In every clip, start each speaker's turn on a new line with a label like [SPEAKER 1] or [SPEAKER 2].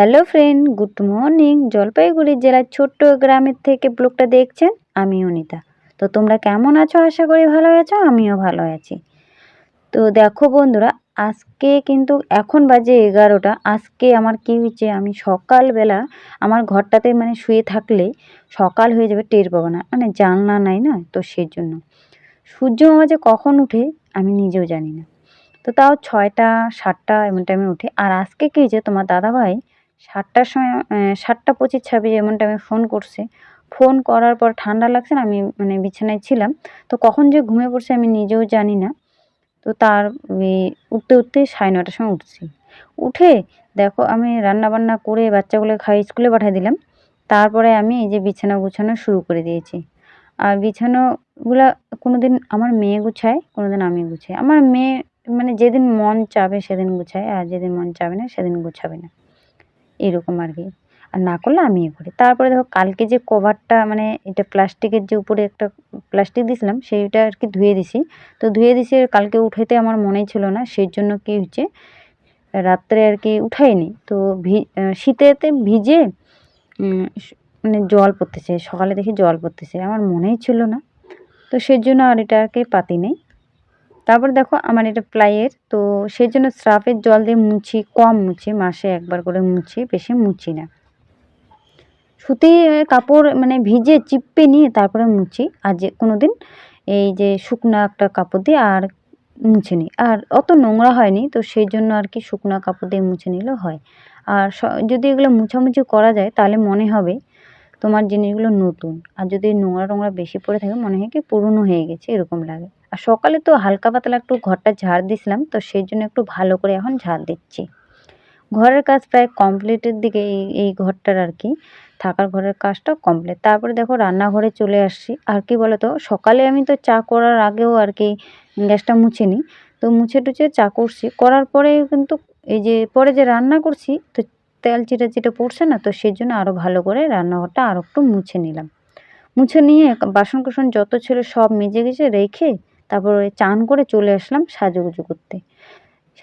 [SPEAKER 1] Hello friend, good morning. Jalpaiguri জেলার ছোট্ট গ্রামের থেকে ব্লগটা দেখছেন আমি অনিতা। তো তোমরা কেমন আছো? আশা করি ভালো আছো, আমিও ভালো আছি। তো দেখো বন্ধুরা, আজকে কিন্তু এখন বাজে এগারোটা। আজকে আমার কী হয়েছে, আমি সকালবেলা আমার ঘরটাতে মানে শুয়ে থাকলে সকাল হয়ে যাবে টের পাবো না। মানে জানলা নাই না, তো সেই জন্য সূর্য মামা যে কখন উঠে, আমি নিজেও জানি না। তো তাও ছয়টা, সাতটা এমন টাইমে উঠে। আর আজকে কী হয়েছে, তোমার দাদাভাই সাতটার সময় সাতটা পঁচিশ ছাব্বিশ এমন আমি ফোন করছে। ফোন করার পর ঠান্ডা লাগছে না, আমি মানে বিছানায় ছিলাম। তো কখন যে ঘুমিয়ে পড়ছে আমি নিজেও জানি না। তো তার উঠতে উঠতে সাড়ে নটার সময় উঠছি। উঠে দেখো আমি রান্না বান্না করে বাচ্চাগুলো খাই স্কুলে পাঠিয়ে দিলাম। তারপরে আমি এই যে বিছানা গুছানো শুরু করে দিয়েছি। আর বিছানাগুলো কোনো দিন আমার মেয়ে গুছায় কোনো দিন আমি গুছাই। আমার মেয়ে মানে যেদিন মন চাবে সেদিন গুছায়, আর যেদিন মন চাবে না সেদিন গুছাবে না। এরকম আর কি। আর না করলে আমি এ করি। তারপরে দেখো কালকে যে কভারটা মানে এটা প্লাস্টিকের যে উপরে একটা প্লাস্টিক দিয়েছিলাম সেইটা আর কি ধুয়ে দিছি। তো ধুয়ে দিছি কালকে উঠাইতে আমার মনেই ছিল না। সেই জন্য কী হচ্ছে, রাত্রে আর কি উঠাইনি। তো ভি শীতেতে ভিজে মানে জল পড়তেছে। সকালে দেখি জল পড়তেছে। আমার মনেই ছিল না। তো সেই জন্য আর এটা আর কি পাতি নেই। তারপর দেখো আমার এটা প্লাইয়ের, তো সেই জন্য স্রাফের জল দিয়ে মুছি, কম মুছি, মাসে একবার করে মুছি, বেশি মুছি না। সুতি কাপড় মানে ভিজে চিপে নিয়ে তারপরে মুছি, আর যে কোনো দিন এই যে শুকনো একটা কাপড় দিয়ে আর মুছে নিই আর অত নোংরা হয়নি, তো সেই জন্য আর কি শুকনো কাপড় দিয়ে মুছে নিলেও হয়। আর যদি এগুলো মুছামুছি করা যায়, তাহলে মনে হবে তোমার জিনিসগুলো নতুন। আর যদি নোংরা টোংরা বেশি পড়ে থাকে, মনে হয় কি পুরনো হয়ে গেছে, এরকম লাগে। আর সকালে তো হালকা পাতলা একটু ঘরটা ঝাড় দিছিলাম তো সেই জন্য একটু ভালো করে এখন ঝাড় দিচ্ছি। ঘরের কাজ প্রায় কমপ্লিটের দিকে এই এই ঘরটার আর কি, থাকার ঘরের কাজটা কমপ্লিট। তারপরে দেখো রান্নাঘরে চলে আসছি। আর কি বলো তো সকালে আমি তো চা করার আগেও আর কি গ্যাসটা মুছে নিই তো মুছে টুছে চা করছি। করার পরে কিন্তু এই যে, পরে যে রান্না করছি, তো তেল চিটা চিটা পড়ছে না, তো সেই জন্য আরও ভালো করে রান্নাঘরটা আরও একটু মুছে নিলাম। মুছে নিয়ে বাসন কুসন যত ছিল সব মেজে গেছে, রেখে তারপর ওই চান করে চলে আসলাম সাজুগুজু করতে।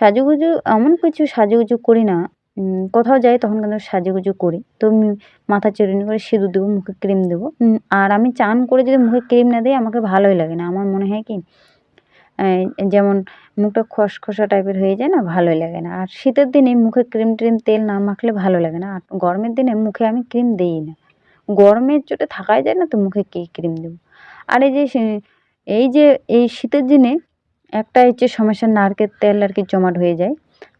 [SPEAKER 1] সাজুগুজু এমন কিছু সাজুগুজু করি না কোথাও যাই তখন কিন্তু সাজুগুজু করি। তো মাথা চিরুনি করে সিঁদুর দেবো, মুখে ক্রিম দেবো। আর আমি চান করে যদি মুখে ক্রিম না দিই আমাকে ভালোই লাগে না। আমার মনে হয় কি যেমন মুখটা খসখসা টাইপের হয়ে যায় না, ভালোই লাগে না। আর শীতের দিনে মুখে ক্রিম ট্রিম তেল না মাখলে ভালো লাগে না। আর গরমের দিনে মুখে আমি ক্রিম দিই না। গরমের চোটে থাকাই যায় না তো মুখে কী ক্রিম দেবো? আর এই যে এই যে, এই শীতের দিনে একটা হচ্ছে সমস্যা, নারকেল তেল আর কি জমাট হয়ে যায়।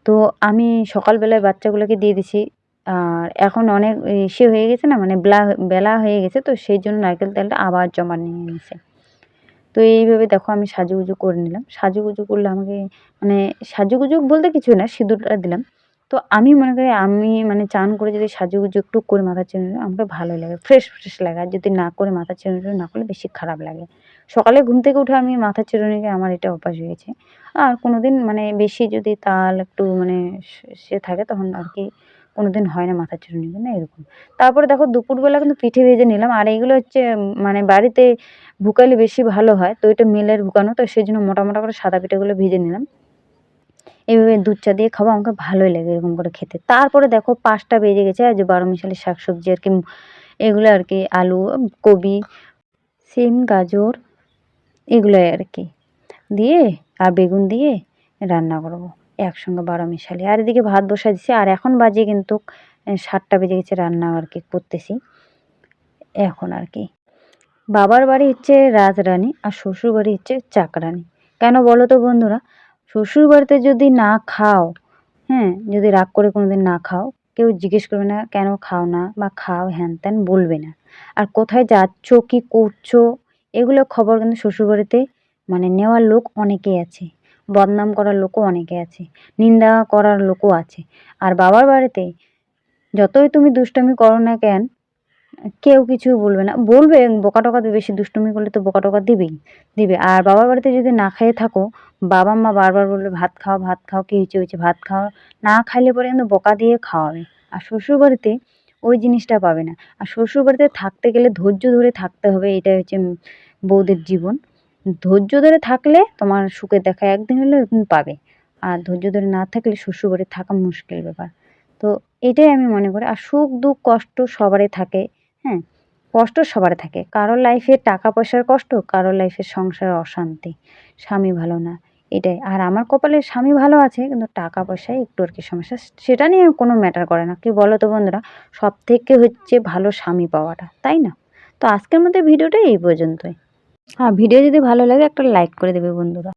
[SPEAKER 1] তো আমি সকালবেলায় বাচ্চাগুলোকে দিয়ে দিছি। আর এখন অনেক সে হয়ে গেছে না মানে বেলা বেলা হয়ে গেছে, তো সেই জন্য নারকেল তেলটা আবার জমা নিয়ে নিছে। তো এইভাবে দেখো আমি সাজুগুজু করে নিলাম। সাজুগুজু করলে আমাকে মানে সাজুগুজু বলতে কিছু না, সিঁদুরটা দিলাম। তো আমি মনে করি আমি মানে চান করে যদি সাজুগুজু একটু করে মাথা চেনে আমাকে ভালোই লাগে। ফ্রেশ ফ্রেশ লাগে। আর যদি না করে মাথা চেনে না করলে বেশি খারাপ লাগে। সকালে ঘুম থেকে উঠে আমি মাথা চিরুনিকে আমার এটা অভ্যাস হয়েছে আর কোনো দিন মানে বেশি যদি তাল একটু মানে সে থাকে তখন আর কি কোনো দিন হয় না মাথা চিরুনি না এরকম। তারপরে দেখো দুপুরবেলা কিন্তু পিঠে ভেজে নিলাম। আর এইগুলো হচ্ছে মানে বাড়িতে ভুকালে বেশি ভালো হয়। তো এটা মিলের ভুকানো, তো সেই জন্য মোটা মোটা করে সাদা পিঠেগুলো ভেজে নিলাম। এইভাবে দুধ চা দিয়ে খাব, আমাকে ভালোই লাগে এরকম করে খেতে। তারপরে দেখো পাঁচটা বেজে গেছে আর যে বারো মিশালি শাক সবজি আর কি, এগুলো আর কি, আলু কবি সিম, গাজর এগুলোই আর কি দিয়ে আর বেগুন দিয়ে রান্না করব। একসঙ্গে বারো মিশালি। আর এদিকে ভাত বসা দিছি। আর এখন বাজে কিন্তু সাতটা বেজে গেছে রান্না আর কি করতেছি। এখন আর কি। বাবার বাড়ি হচ্ছে রাজরানী আর শ্বশুর বাড়ি হচ্ছে চাকরানি। কেন বলো তো বন্ধুরা? শ্বশুর বাড়িতে যদি না খাও হ্যাঁ যদি রাগ করে কোনো দিন না খাও, কেউ জিজ্ঞেস করবে না কেন খাও না বা খাও, হ্যান ত্যান বলবে না। আর কোথায় যাচ্ছ, কী করছ এগুলো খবর কিন্তু শ্বশুরবাড়িতে মানে নেওয়ার লোক অনেকেই আছে, বদনাম করার লোকও অনেকে আছে, নিন্দা করার লোকও আছে। আর বাবার বাড়িতে যতই তুমি দুষ্টামি করো না কেন, কেউ কিছু বলবে না। বলবে, বোকা টোকা দেবে, বেশি দুষ্টুমি করলে তো বোকা টোকা দিবেই, দিবে। আর বাবার বাড়িতে যদি না খেয়ে থাকো, বাবা মা বারবার বলবে, ভাত খাও ভাত খাও, কী হয়েছে হয়েছে, ভাত খাও। না খাইলে পরে কিন্তু বোকা দিয়ে খাওয়াবে। আর শ্বশুর বাড়িতে ওই জিনিসটা পাবে না। আর শ্বশুর বাড়িতে থাকতে গেলে ধৈর্য ধরে থাকতে হবে, এটাই হচ্ছে বউদের জীবন। ধৈর্য ধরে থাকলে তোমার সুখের দেখা একদিন হলে একদিন পাবে। আর ধৈর্য ধরে না থাকলে শ্বশুর বাড়ি থাকা মুশকিল ব্যাপার। তো এটাই আমি মনে করি। আর সুখ, দুঃখ, কষ্ট সবারই থাকে হ্যাঁ? কষ্ট সবার থাকে। কারোর লাইফে টাকা পয়সার কষ্ট, কারোর লাইফে সংসারে অশান্তি। স্বামী ভালো না। এটাই। আর আমার কপালে স্বামী ভালো আছে, কিন্তু টাকা পয়সায় একটু আর কি সমস্যা, সেটা নিয়ে কোনো ম্যাটার করে না। কি বলো তো বন্ধুরা? সব থেকে হচ্ছে ভালো স্বামী পাওয়াটা, তাই না? তো আজকের মধ্যে ভিডিওটা এই পর্যন্তই। হ্যাঁ ভিডিও যদি ভালো লাগে একটা লাইক করে দেবে বন্ধুরা।